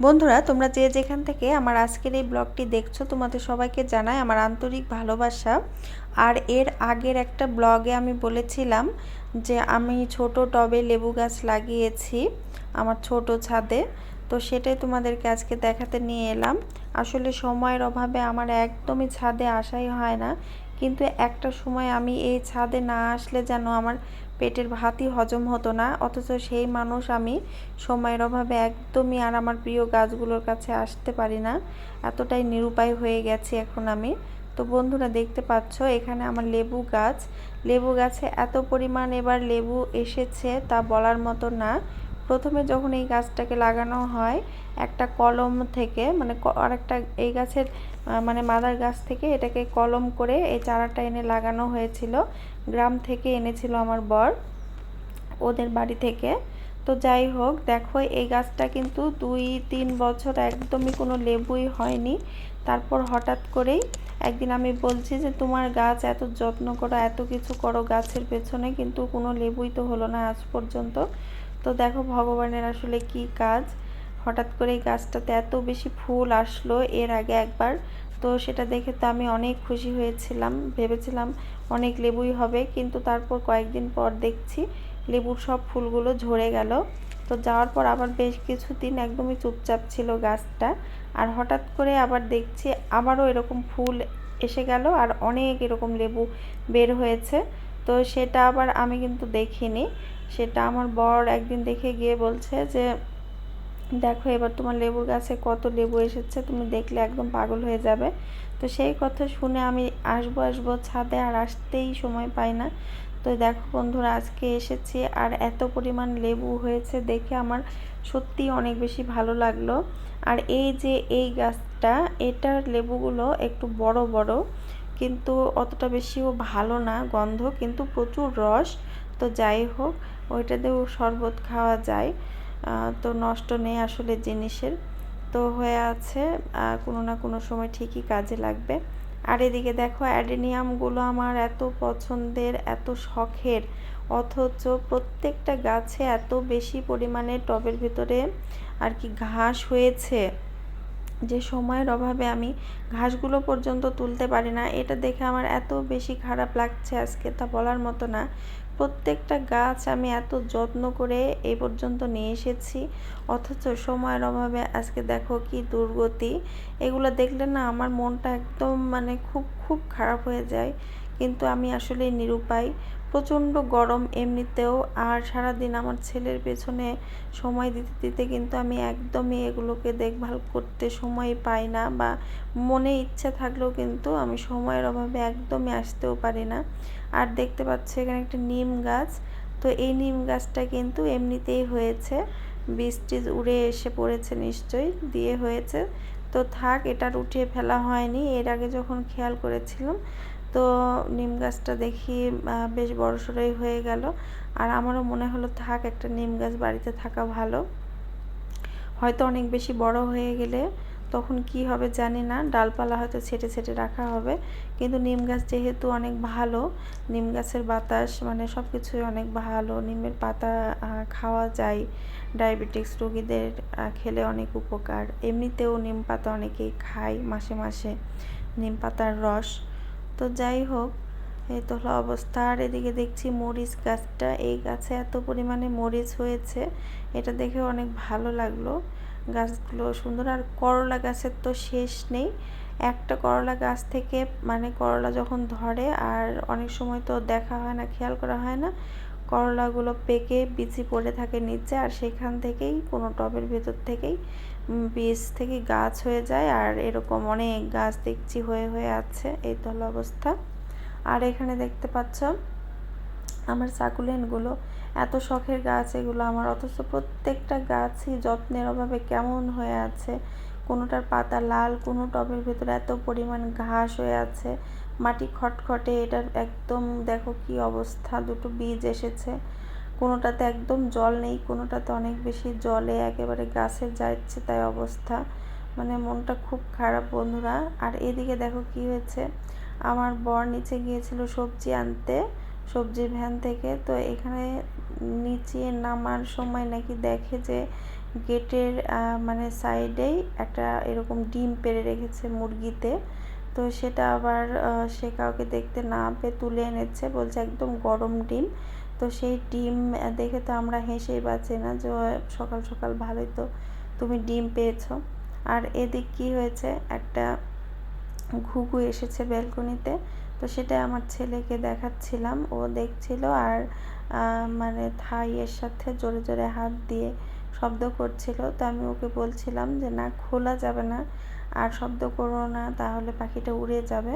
বন্ধুরা, তোমরা যে যেখান থেকে আমার আজকের এই ব্লগটি দেখছ, তোমাদের সবাইকে জানাই আমার আন্তরিক ভালোবাসা। আর এর আগের একটা ব্লগে আমি বলেছিলাম যে আমি ছোট টবে লেবু গাছ লাগিয়েছি আমার ছোট ছাদে। তো সেটাই তোমাদেরকে আজকে দেখাতে নিয়ে এলাম। আসলে সময়ের অভাবে আমার একদমই ছাদে আসাই হয় না। কিন্তু একটা সময় আমি এই ছাদে না আসলে যেন আমার পেটের ভাতই হজম হতো না, অথচ সেই মানুষ আমি সময়ের অভাবে একদমই আর আমার প্রিয় গাছগুলোর কাছে আসতে পারি না। এতটাই নিরুপায় হয়ে গেছি এখন আমি। তো বন্ধুরা, দেখতে পাচ্ছ, এখানে আমার লেবু গাছ। লেবু গাছে এত পরিমাণ এবার লেবু এসেছে তা বলার মতো না। প্রথমে যখন এই গাছটাকে লাগানো হয়, একটা কলম থেকে মানে আরেকটা এই গাছের মানে মাদার গাছ থেকে এটাকে কলম করে এই চারাটা এনে লাগানো হয়েছিল। গ্রাম থেকে এনেছিল আমার বর, ওদের বাড়ি থেকে। তো যাই হোক, দেখো এই গাছটা কিন্তু দুই, তিন বছর একদমই কোনো লেবুই হয়নি। তারপর হঠাৎ করেই একদিন আমি বলছি যে, তোমার গাছ এত যত্ন করো, এত কিছু করো গাছের পেছনে, কিন্তু কোনো লেবুই তো হলো না আজ পর্যন্ত। তো দেখো ভগবানের আসলে কি কাজ? হঠাৎ করে এই গাছটাতে এত বেশি ফুল আসলো এর আগে একবার। তো সেটা দেখে তো আমি অনেক খুশি হয়েছিলাম, ভেবেছিলাম অনেক লেবুই হবে, কিন্তু তারপর কয়েকদিন পর দেখছি লেবুর সব ফুলগুলো ঝরে গেল। তো যাওয়ার পর আবার বেশ কিছুদিন একদমই চুপচাপ ছিল গাছটা। আর হঠাৎ করে আবার দেখছি আবারও এরকম ফুল এসে গেল আর অনেক এরকম লেবু বের হয়েছে। তো সেটা আবার আমি কিন্তু দেখিনি। সেটা আমার বর একদিন দেখে গিয়ে বলছে যে, দেখো এবার তোমার লেবুর গাছে কত লেবু এসেছে, তুমি দেখলে একদম পাগল হয়ে যাবে। তো সেই কথা শুনে আমি আসব আসব ছাদে আর আসতেই সময় পাই না। তো দেখো বন্ধুরা, আজকে এসেছি আর এত পরিমাণ লেবু হয়েছে দেখে আমার সত্যিই অনেক বেশি ভালো লাগল। আর এই যে এই গাছটা, এটার লেবুগুলো একটু বড় বড়, কিন্তু অতটা বেশিও ভালো না গন্ধ, কিন্তু প্রচুর রস। তো যাই হোক ওইটাতেও শরবত খাওয়া যায়। তো নষ্ট নেই আসলে জিনিসের। তো হয়ে আছে কোনো না কোনো সময় ঠিকই কাজে লাগবে। আর এদিকে দেখো, অ্যাডেনিয়ামগুলো আমার এত পছন্দের, এত শখের। অথচ প্রত্যেকটা গাছে এত বেশি পরিমাণে টবের ভিতরে আর কি ঘাস হয়েছে। যে সময়ের অভাবে আমি ঘাসগুলো পর্যন্ত তুলতে পারি না। এটা দেখে আমার এত বেশি খারাপ লাগছে আজকে, তা বলার মতো না। প্রত্যেকটা গাছ আমি এত যত্ন করে এ পর্যন্ত নিয়ে এসেছি। অথচ সময়ের অভাবে আজকে দেখো কি দুর্গতি। এগুলো দেখলে না আমার মনটা একদম মানে খুব খুব খারাপ হয়ে যায়। কিন্তু আমি আসলে নিরুপায়। প্রচণ্ড গরম এমনিতেও, আর সারাদিন আমার ছেলের পেছনে সময় দিতে দিতে কিন্তু আমি একদমই এগুলোকে দেখভাল করতে সময় পাই না বা মনে ইচ্ছা থাকলেও কিন্তু আমি সময়ের অভাবে একদমই আসতেও পারি না। আর দেখতে পাচ্ছি এখানে একটা নিম গাছ, তো এই নিম গাছটা কিন্তু এমনিতেই হয়েছে। বীজ টিজ উড়ে এসে পড়েছে নিশ্চয়ই, দিয়ে হয়েছে। তো থাক, এটার উঠিয়ে ফেলা হয়নি। এর আগে যখন খেয়াল করেছিলাম তো নিম গাছটা দেখি বেশ বড় সড়োই হয়ে গেল। আর আমারও মনে হলো, থাক, একটা নিম গাছ বাড়িতে থাকা ভালো। হয়তো অনেক বেশি বড় হয়ে গেলে তখন কি হবে জানি না, ডালপালা হয়তো ছেটে ছেটে রাখা হবে। কিন্তু নিম গাছ যেহেতু অনেক ভালো, নিম গাছের বাতাস মানে সব কিছুই অনেক ভালো, নিমের পাতা খাওয়া যায়। ডায়াবেটিক্স রোগীদের খেলে অনেক উপকার। এমনিতেও নিম পাতা অনেকেই খায় মাসে মাসে। নিম পাতার রস তো যাই হোক, এই তো অবস্থা। আর এদিকে দেখছি মরিচ গাছটা, এই গাছে এত পরিমাণে মরিচ হয়েছে, এটা দেখে অনেক ভালো লাগল। গাছগুলো সুন্দর, আর করলা গাছের তো শেষ নেই। একটা করলা গাছ থেকে মানে করলা যখন ধরে, আর অনেক সময় তো দেখা হয় না, খেয়াল করা হয় না, করলাগুলো পেকে, বিচি পড়ে থাকে নিচে, আর সেখান থেকেই, কোনো টবের ভেতর থেকেই বীজ থেকে গাছ হয়ে যায় আর এরকম অনেক গাছ দেখছি হয়ে হয়ে আছে, এই তো হলো অবস্থা। আর এখানে দেখতে পাচ্ছ, আমার সাকুলেনগুলো এত শখের গাছ এগুলো আমার, অথচ প্রত্যেকটা গাছই যত্নের অভাবে কেমন হয়ে আছে। কোনোটার পাতা লাল, কোনো টবের ভেতরে এত পরিমাণ ঘাস হয়ে আছে, মাটি খটখটে, এটার একদম দেখো কি অবস্থা, দুটো বীজ এসেছে। কোনোটাতে একদম জল নেই, কোনোটাতে অনেক বেশি জলে একেবারে গাছের যাচ্ছে তাই অবস্থা। মানে মনটা খুব খারাপ বন্ধুরা। আর এদিকে দেখো কি হয়েছে, আমার বর নিচে গিয়েছিল সবজি আনতে, সবজির ভ্যান থেকে। তো এখানে নিচে নামার সময় নাকি দেখে যে গেটের মানে সাইডেই একটা এরকম ডিম পেড়ে রেখেছে মুরগিতে। তো সেটা আবার সে কাউকে দেখতে না পেয়ে তুলে এনেছে, বলছে একদম গরম ডিম। তো সেই ডিম দেখে তো আমরা হেসেই বাঁচি না যে সকাল সকাল ভালোই তো তুমি ডিম পেয়েছ। আর এদিক কি হয়েছে? একটা ঘুঘু এসেছে ব্যালকনিতে, তো সেটা আমার ছেলেকে দেখাচ্ছিলাম। ও দেখছিল আর মানে থাইয়ের সাথে জোরে জোরে হাত দিয়ে শব্দ করছিল। তো আমি ওকে বলছিলাম যে, না, খোলা যাবে না। আর শব্দ করো না, তাহলে পাখিটা উড়ে যাবে।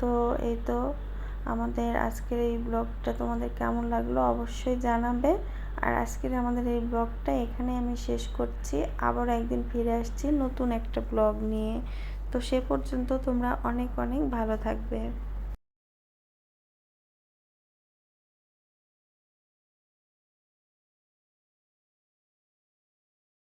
তো এই তো আমাদের আজকের এই ব্লগটা তোমাদের কেমন লাগল অবশ্যই জানাবে। আর আজকের আমাদের এই ব্লগটা এখানে আমি শেষ করছি। আবার একদিন ফিরে আসছি নতুন একটা ব্লগ নিয়ে। তো সে পর্যন্ত তোমরা অনেক অনেক ভালো থাকবে।